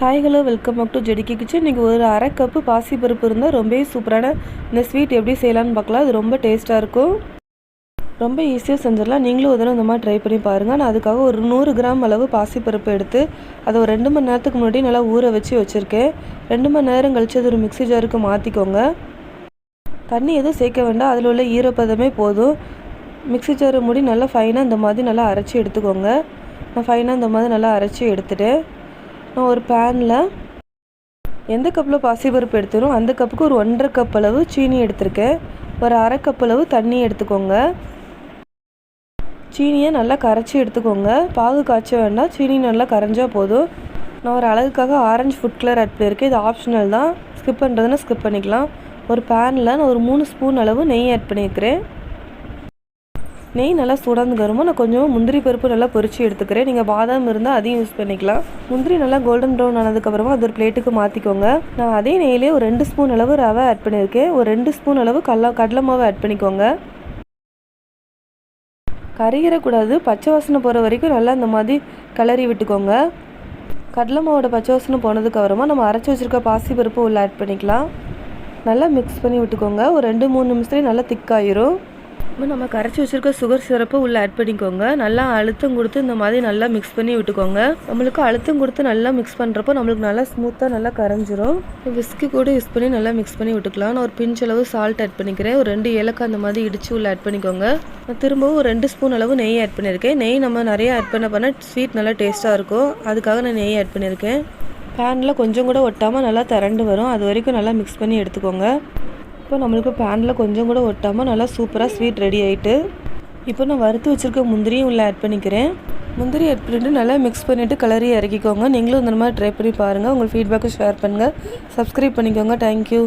Hi hello welcome back to ஜெடிக்கி kitchen நீங்கள் ஒரு அரை கப்பு பாசிப்பருப்பு இருந்தால் ரொம்பவே சூப்பரான இந்த ஸ்வீட் எப்படி செய்யலாம்னு பார்க்கலாம். அது ரொம்ப டேஸ்ட்டாக இருக்கும். ரொம்ப ஈஸியாக செஞ்சிடலாம். நீங்களும் ஒரு தடவை இந்த மாதிரி ட்ரை பண்ணி பாருங்கள் நான் அதுக்காக ஒரு நூறு கிராம் அளவு பாசிப்பருப்பு எடுத்து அதை ஒரு ரெண்டு மணி நேரத்துக்கு முன்னாடி நல்லா ஊற வச்சு வச்சுருக்கேன். ரெண்டு மணி நேரம் கழிச்சு அது ஒரு மிக்ஸி ஜாருக்கு மாற்றிக்கோங்க தண்ணி எதுவும் சேர்க்க வேண்டாம். அதில் உள்ள ஈரப்பதமே போதும். மிக்ஸி ஜாரை மூடி நல்லா ஃபைனாக இந்த மாதிரி நல்லா அரைச்சி எடுத்துக்கோங்க. நான் ஃபைனாக இந்த மாதிரி நல்லா அரைச்சி எடுத்துட்டேன். நான் ஒரு பேனில் எந்த கப்பில் பாசிப்பருப்பு எடுத்துரும் அந்த கப்புக்கு ஒரு ஒன்றரை கப் அளவு சீனி எடுத்திருக்கேன். ஒரு அரை கப் அளவு தண்ணி எடுத்துக்கோங்க. சீனியை நல்லா கரைச்சி எடுத்துக்கோங்க. பாகு காய்ச்ச வேண்டாம். சீனி நல்லா கரைஞ்சால் போதும். நான் ஒரு அழகுக்காக ஆரஞ்சு ஃபுட் கலர் ஆட் பண்ணியிருக்கேன் இது ஆப்ஷனல் தான். ஸ்கிப் பண்ணுறதுன்னா ஸ்கிப் பண்ணிக்கலாம். ஒரு பேனில் நான் ஒரு மூணு ஸ்பூன் அளவு நெய் ஆட் பண்ணியிருக்கிறேன் நெய் நல்லா சுடந்து வருமோ? நான் கொஞ்சம் முந்திரி பருப்பு நல்லா பொறிச்சு எடுத்துக்கிறேன். நீங்கள் பாதாம் இருந்தால் அதையும் யூஸ் பண்ணிக்கலாம். முந்திரி நல்லா கோல்டன் ப்ரௌன் ஆனதுக்கப்புறமா அது ஒரு பிளேட்டுக்கு மாற்றிக்கோங்க நான் அதே நெய்லேயே ஒரு ரெண்டு ஸ்பூன் அளவு ரவை ஆட் பண்ணியிருக்கேன். ஒரு ரெண்டு ஸ்பூன் அளவு கடல கடலை மாவு ஆட் பண்ணிக்கோங்க. கரையிறக்கூடாது பச்சை வாசனை போகிற வரைக்கும் நல்லா இந்த மாதிரி கிளறி விட்டுக்கோங்க. கடலை மாவோட பச்சை வாசனை போனதுக்கப்புறமா நம்ம அரைச்சி வச்சுருக்க பாசி பருப்பு உள்ளே ஆட் பண்ணிக்கலாம். நல்லா மிக்ஸ் பண்ணி விட்டுக்கோங்க. ஒரு ரெண்டு மூணு நிமிஷத்துலேயே நல்லா திக்காயிரும் இப்போ நம்ம கரைச்சி வச்சுருக்க சுகர் சிறப்பு உள்ளே ஆட் பண்ணிக்கோங்க. நல்லா அழுத்தம் கொடுத்து இந்த மாதிரி நல்லா மிக்ஸ் பண்ணி விட்டுக்கோங்க. நம்மளுக்கு அழுத்தம் கொடுத்து நல்லா மிக்ஸ் பண்ணுறப்போ நம்மளுக்கு நல்லா ஸ்மூத்தாக நல்லா கரைஞ்சிரும். விஸ்கி கூட யூஸ் பண்ணி நல்லா மிக்ஸ் பண்ணி விட்டுக்கலாம். நான் ஒரு பிஞ்சளவு சால்ட் ஆட் பண்ணிக்கிறேன். ஒரு ரெண்டு ஏலக்காய் அந்த மாதிரி இடித்து உள்ளே ஆட் பண்ணிக்கோங்க. நான் திரும்பவும் ஒரு ரெண்டு ஸ்பூன் அளவு நெய் ஆட் பண்ணியிருக்கேன். நெய் நம்ம நிறைய ஆட் பண்ண பண்ண ஸ்வீட் நல்லா டேஸ்ட்டாக இருக்கும். அதுக்காக நான் நெய் ஆட் பண்ணியிருக்கேன். பேனில் கொஞ்சம் கூட ஒட்டாமல் நல்லா திரண்டு வரும். அது வரைக்கும் நல்லா மிக்ஸ் பண்ணி எடுத்துக்கோங்க. இப்போ நம்மளுக்கு பேனில் கொஞ்சம் கூட ஒட்டாமல் நல்லா சூப்பராக ஸ்வீட் ரெடி ஆகிட்டு இப்போ நான் வறுத்து வச்சுருக்க முந்திரியும் உள்ளே ஆட் பண்ணிக்கிறேன். முந்திரி ஆட் பண்ணிவிட்டு நல்லா மிக்ஸ் பண்ணிவிட்டு கலரி இறக்கிக்கோங்க. நீங்களும் இந்த மாதிரி ட்ரை பண்ணி பாருங்கள் உங்கள் ஃபீட்பேக்கும் ஷேர் பண்ணுங்கள் சப்ஸ்கிரைப் பண்ணிக்கோங்க. Thank you